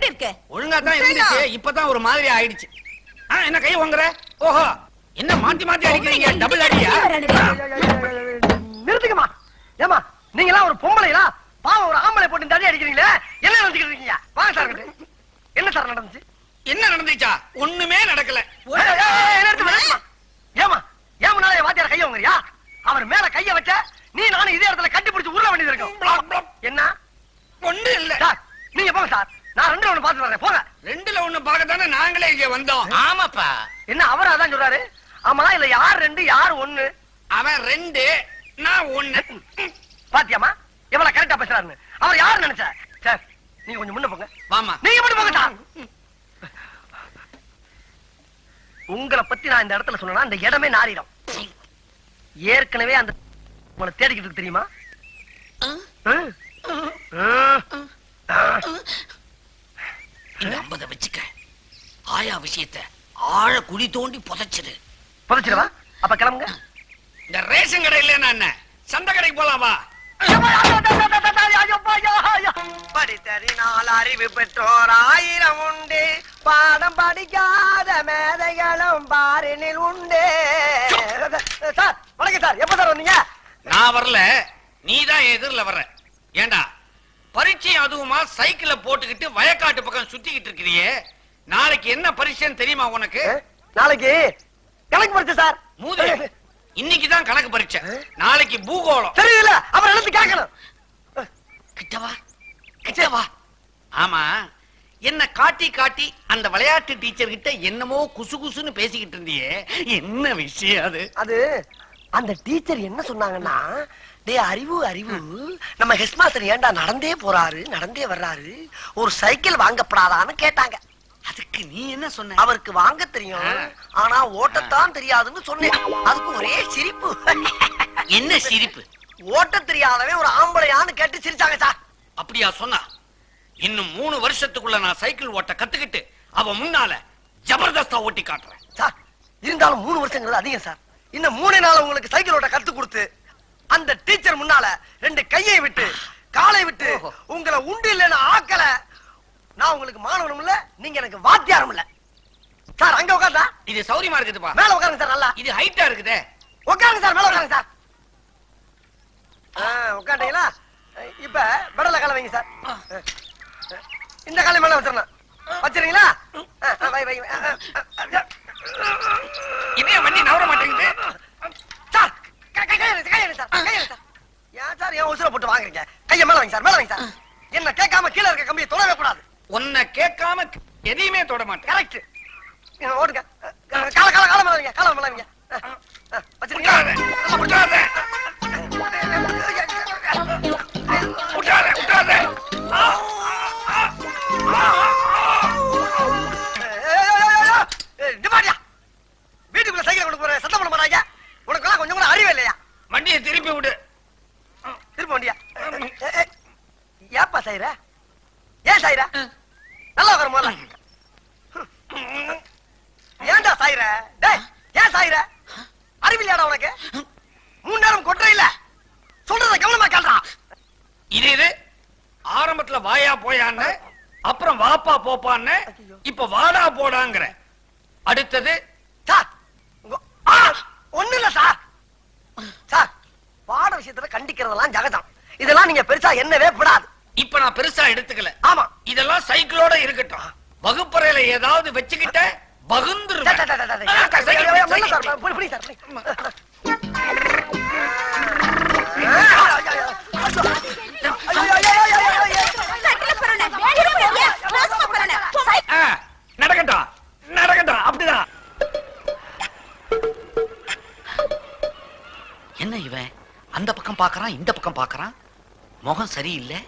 எப்படி இருக்கு? ஒழுங்கா தான் இருந்துச்சு. இப்பதான் ஒரு மாதிரி ஆயிடுச்சு. ஆ, என்ன கை வாங்குற ஓஹோ. என்ன மாத்தி மாத்தி அடிக்கிறீங்க? டபுள் அடியா? நிறுத்துக்கமா ஏமா நீங்க எல்லாம் ஒரு பொம்பளைங்களா பாவம் ஒரு ஆம்பளை போட்டு அடி அடிக்கிறீங்களே? என்ன நினைச்சுக்கிட்டு இருக்கீங்க? வாங்க சார். என்ன சார் நடந்துச்சு? என்ன நடந்துச்சா? ஒண்ணுமே நடக்கல ஏய், ஏய், ஏய், என்ன எடுத்து விளையாடுமா? ஏமா ஏமனால என் வாத்தியார கைய வாங்குறியா அவர் மேல கைய வச்ச நீ நானும் இதே இடத்துல கட்டி பிடிச்சு உருள வேண்டியது இருக்கும் என்ன ஒண்ணு இல்ல சார் நீங்க போங்க சார் நான் ரெண்டு ஒண்ணு பாத்து வரேன் போங்க ரெண்டுல ஒண்ணு பார்க்கத்தானே நாங்களே இங்க வந்தோம் ஆமாப்பா என்ன அவர் அதான் சொல்றாரு? ஆமா இல்ல யார் ரெண்டு யார் ஒண்ணு? அவன் ரெண்டு நான் ஒண்ணு. பாத்தியாமா எவ்வளவு கரெக்டா பேசுறாருன்னு. அவர் யார் நினைச்ச? சார் நீங்க கொஞ்சம் முன்ன போங்க. வாமா நீங்க மட்டும் போங்க சார் உங்களை பத்தி நான் இந்த இடத்துல சொன்னா இந்த இடமே நாரிடும். ஏற்கனவே அந்த உங்களை தேடிக்கிட்டு தெரியுமா? ஐம்பத வச்சுக்க. ஆயா விஷயத்த ஆழ குழி தோண்டி புதைச்சிரு புதைச்சிடவா? அப்ப கிளம்புங்க. இந்த ரேஷன் கடை இல்லைன்னா என்ன? சந்தை கடைக்கு போலாம் படித்தறினால் அறிவு பெற்றோர் ஆயிரம் உண்டு. பாடம் படிக்காத மேதைகளும் பாரினில் உண்டு. சார் வணக்கம் சார். எப்ப சார் வந்தீங்க? நான் வரல. நீ தான் எதிரில் வர்ற. ஏண்டா? பரீட்சை அதுவுமா சைக்கிள போட்டுக்கிட்டு வயக்காட்டு பக்கம் சுத்திக்கிட்டு இருக்கிறியே. நாளைக்கு என்ன பரீட்சைன்னு தெரியுமா உனக்கு? நாளைக்கு கணக்கு படிச்ச சார். மூதே இன்னைக்கு தான் கணக்கு பரீட்சை. நாளைக்கு பூகோளம். தெரியல அப்புறம் எழுத்து கேட்கணும். கிட்டவா? கிட்டவா? ஆமா. என்ன காட்டி காட்டி அந்த விளையாட்டு டீச்சர் கிட்ட என்னமோ குசு குசுன்னு பேசிக்கிட்டு இருந்தியே. என்ன விஷயம் அது? அது அந்த டீச்சர் என்ன சொன்னாங்கன்னா டே அறிவு அறிவு. நம்ம ஹெட் மாஸ்டர் ஏன்டா நடந்தே போறாரு நடந்தே வர்றாரு. ஒரு சைக்கிள் வாங்கப்படாதான்னு கேட்டாங்க. அதுக்கு நீ என்ன சொன்ன? அவருக்கு வாங்க தெரியும். ஆனா ஓட்டத்தான் தெரியாதுன்னு சொன்னேன். அதுக்கு ஒரே சிரிப்பு. என்ன சிரிப்பு? ஓட்ட தெரியாதவன் ஒரு ஆம்பளையான்னு கேட்டு சிரிச்சாங்க சார். அப்படியா சொன்னா? இன்னும் மூணு வருஷத்துக்குள்ள நான் சைக்கிள் ஓட்ட கத்துக்கிட்டு அவ முன்னால ஜபர்தஸ்தா ஓட்டி காட்டுறேன். சார் இருந்தாலும் மூணு வருஷங்கிறது அதிகம் சார். இன்னும் மூணே நாள் உங்களுக்கு சைக்கிள் ஓட்ட கத்து கொடுத்து அந்த டீச்சர் முன்னால ரெண்டு கையை விட்டு காலை விட்டு. உங்களை உண்டு இல்லைன்னு ஆக்கல. நான் உங்களுக்கு மாணவனும் இல்ல நீங்க எனக்கு வாத்தியாரும் இல்ல. சார் அங்க உட்காந்தா இது சௌரியமா இருக்குதுப்பா. மேல உட்காருங்க சார் நல்லா. இது ஹைட்டா இருக்குதே. உட்காருங்க சார் மேல உட்காருங்க சார். ஆ, உட்காந்தீங்களா இப்ப பெடல கால வைங்க சார். இந்த காலை மேல வச்சிடணும். வச்சிருங்களா இதே வண்டி நவர மாட்டேங்குது. சார் கை- கை- கையை எடுங்க, கையை எடுங்க சார், கையை எடுங்க சார். ஏன் சார் ஏன் உசுரை போட்டு வாங்குறீங்க? கையை மேல வைங்க சார் மேல வைங்க சார். என்ன கேட்காம கீழே இருக்க கம்பியை தொடவே கூடாது. உன்னை கேட்காம எதையுமே தொட மாட்டேன். கரெக்ட் ஓடுங்க. கால கால கால மேல வைங்க கால மேல வைங்க ஆ, ஆ, வச்சிருக்கீங்களா? விட்டாத, விட்டாத, விட்டாத, விட்டாத. ஆ, ஆ, ஆ, ஆ, ஆ. ஏய், நிப்பாட்டியா. வீட்டுக்குள்ள சைக்கிள் கொண்டு போற சத்தம் பண்ண மாட்டாங்க. உனக்கு கொஞ்சம் கூட அறிவு இல்லையா? வண்டியை திருப்பி விடு. திரும்ப வண்டியா? ஏப்பா சாயிர ஏன் சாயிர முதல்ல ஏன்டா சாயிர டேய் ஏன் சாயிர அறிவில்லையாடா உனக்கு? மூணு நேரம் கொட்டுற இல்ல. சொல்றத கவனமா கேள்றா இது இது. ஆரம்பத்துல வாயா போயான்னு அப்புறம் வாப்பா போப்பான்னு இப்ப வாடா போடாங்கிற. அடுத்தது சார் ஒண்ணும் இல்ல சார். சார் பாட விஷயத்துல கண்டிக்கிறதெல்லாம் ஜகதம் இதெல்லாம் நீங்க பெருசா என்னவே விடாது இப்ப நான் பெருசா எடுத்துக்கல ஆமா இதெல்லாம் சைக்கிளோட இருக்கட்டும் வகுப்பறையில ஏதாவது வச்சுக்கிட்ட டா, டா, டா, டா, டா, டா. பகுந்துருவேன் சைக்கிள், சைக்கிள், மெல்ல சார், சைக்கிள். புடி, புடி சார், புடி. சைக்கிள்ல போறேனே, திரும்புறீங்க, மோசமா போறேனே. சை- ஆ, நடக்கட்டும் நடக்கட்டும் அப்படிதான் என்ன இவன் அந்த பக்கம் பாக்குறான் இந்த பக்கம் பாக்குறான் முகம் சரியில்லை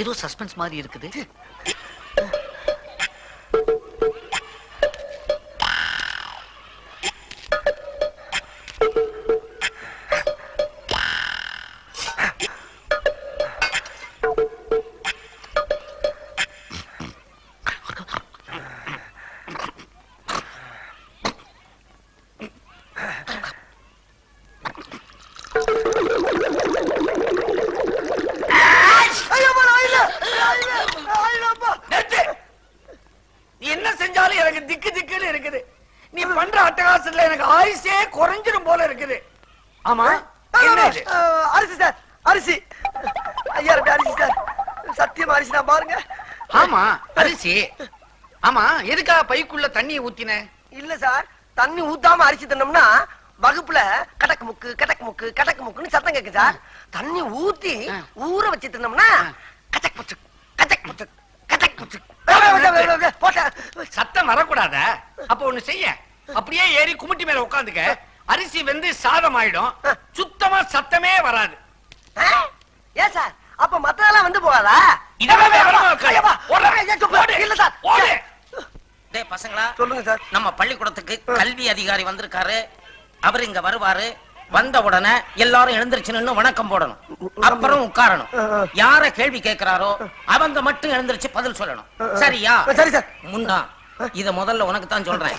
ஏதோ சஸ்பென்ஸ் மாதிரி இருக்குது. பண்ற அட்டகாசத்துல எனக்கு ஆயுசே குறைஞ்சிரும் போல இருக்குது. ஆமா அரிசி சார் அரிசி. ஐயா அரிசி சார். சத்தியமா அரிசி தான் பாருங்க. ஆமா அரிசி. ஆமா எதுக்கா பைக்குள்ள தண்ணியை ஊத்தின? இல்ல சார் தண்ணி ஊத்தாம அரிசி தின்னோம்னா வகுப்புல கடக்கு முக்கு கடக்கு முக்கு கடக்கு முக்குன்னு சத்தம் கேக்கு சார். தண்ணி ஊத்தி. ஊற வச்சு தின்னோம்னா. கச்சக் முச்சு கச்சக் முச்சு கச்சக் முச்சு சத்தம் வரக்கூடாத. அப்ப ஒண்ணு செய்ய. அப்படியே ஏறி குமிட்டி மேல உட்காந்துக்க. அரிசி வெந்து சாதம் ஆயிடும் சுத்தமா சத்தமே வராது? ஏன் சார்? அப்ப மத்ததெல்லாம் வந்து போகாதா? இதெல்லாம் விவரமா இருக்கு. இல்ல சார். ஓடு. டேய் பசங்களா சொல்லுங்க சார். நம்ம பள்ளிக்கூடத்துக்கு கல்வி அதிகாரி வந்திருக்காரு. அவர் இங்க வருவாரு. வந்த உடனே எல்லாரும் எழுந்திருச்சு நின்னு வணக்கம் போடணும். அப்புறம் உட்காரணும். யார கேள்வி கேட்கிறாரோ அவங்க மட்டும் எழுந்திருச்சு பதில் சொல்லணும். சரியா? சரி சார். முண்டா இத முதல்ல உனக்கு தான் சொல்றேன்.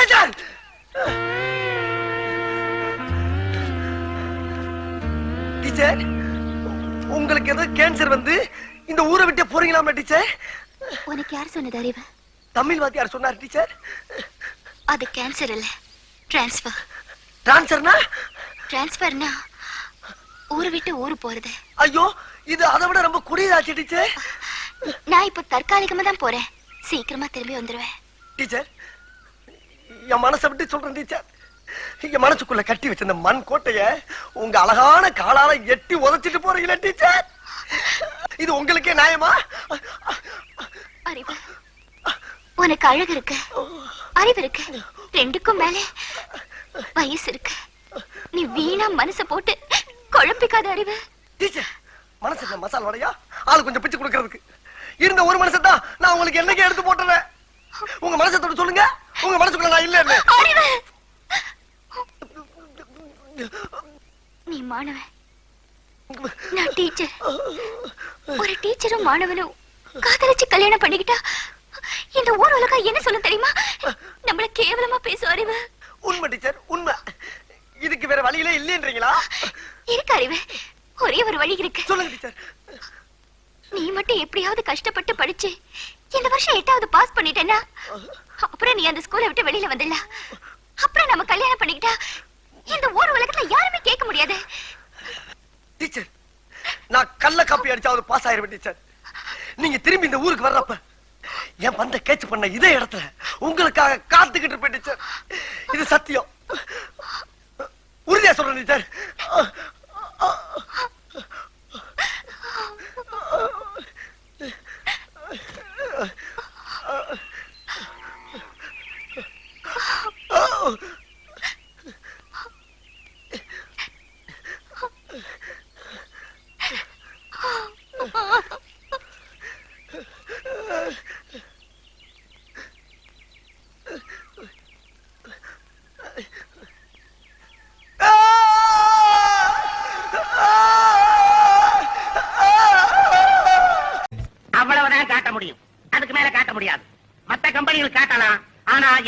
டீச்சர் டீச்சர் உங்களுக்கு ஏதோ கேன்சர் வந்து இந்த ஊரை விட்டு போறீங்களாமா டீச்சர் உனக்கு யார் சொன்னது அறிவு? தமிழ் வாத்தியார் சொன்னார் டீச்சர் அது கேன்சர் இல்ல. டிரான்ஸ்ஃபர் டிரான்ஸ்ஃபர்னா டிரான்ஸ்ஃபர்னா ஊரு விட்டு ஊரு போறது. ஐயோ இது அதை விட ரொம்ப குடியதாச்சு டீச்சர் நான் இப்ப தற்காலிகமா தான் போறேன். சீக்கிரமா திரும்பி வந்துருவேன். டீச்சர் என் மனசை விட்டு சொல்றேன் டீச்சர். என் மனசுக்குள்ள கட்டி வச்சிருந்த மண் கோட்டைய உங்க அழகான காலால எட்டி உதைச்சிட்டு போறீங்களா டீச்சர். இது உங்களுக்கே நியாயமா? அறிவு. உனக்கு அழகு இருக்கு. அறிவு இருக்கு. ரெண்டுக்கும் மேல வயசு இருக்கு. நீ வீணா மனச போட்டு குழப்பிக்காத அறிவு. டீச்சர் மனசுல மசால் வடையா? ஆளு கொஞ்சம் பிச்சு கொடுக்கறதுக்கு. இருந்த ஒரு மனசை தான் நான் உங்களுக்கு என்னைக்கு எடுத்து போட்டுறேன். உங்க மனசை தொட்டு சொல்லுங்க. உங்க மனசுக்குள்ள நான் இல்லைன்னு. அறிவு. நீ மாணவன். நான் டீச்சர். ஒரு டீச்சரும் மாணவனும் காதலிச்சு கல்யாணம் பண்ணிக்கிட்டா இந்த ஊர் உலகம் என்ன சொல்ல தெரியுமா? நம்மள கேவலமா பேசும் அறிவு. உண்மை டீச்சர் உண்மை. இதுக்கு வேற வழியிலே இல்லைன்றீங்களா? இருக்கு அறிவு. ஒரே ஒரு வழி இருக்கு. சொல்லுங்க டீச்சர். நீ மட்டும் எப்படியாவது கஷ்டப்பட்டு படிச்சு இந்த வருஷம் எட்டாவது பாஸ் பண்ணிட்டேன்னா? அப்புறம் நீ அந்த ஸ்கூலை விட்டு வெளியில வந்துடல? அப்புறம் நம்ம கல்யாணம் பண்ணிக்கிட்டா இந்த ஊர் உலகத்துல யாருமே கேட்க முடியாது. டீச்சர் நான் கள்ள காப்பி அடிச்சாவது பாஸ் ஆயிருவேன் டீச்சர் நீங்க திரும்பி இந்த ஊருக்கு வர்றப்ப என் வந்த கேட்ச் பண்ண இதே இடத்துல உங்களுக்காக காத்துக்கிட்டு இருப்பேன் டீச்சர் இது சத்தியம். உறுதியா சொல்றேன் டீச்சர்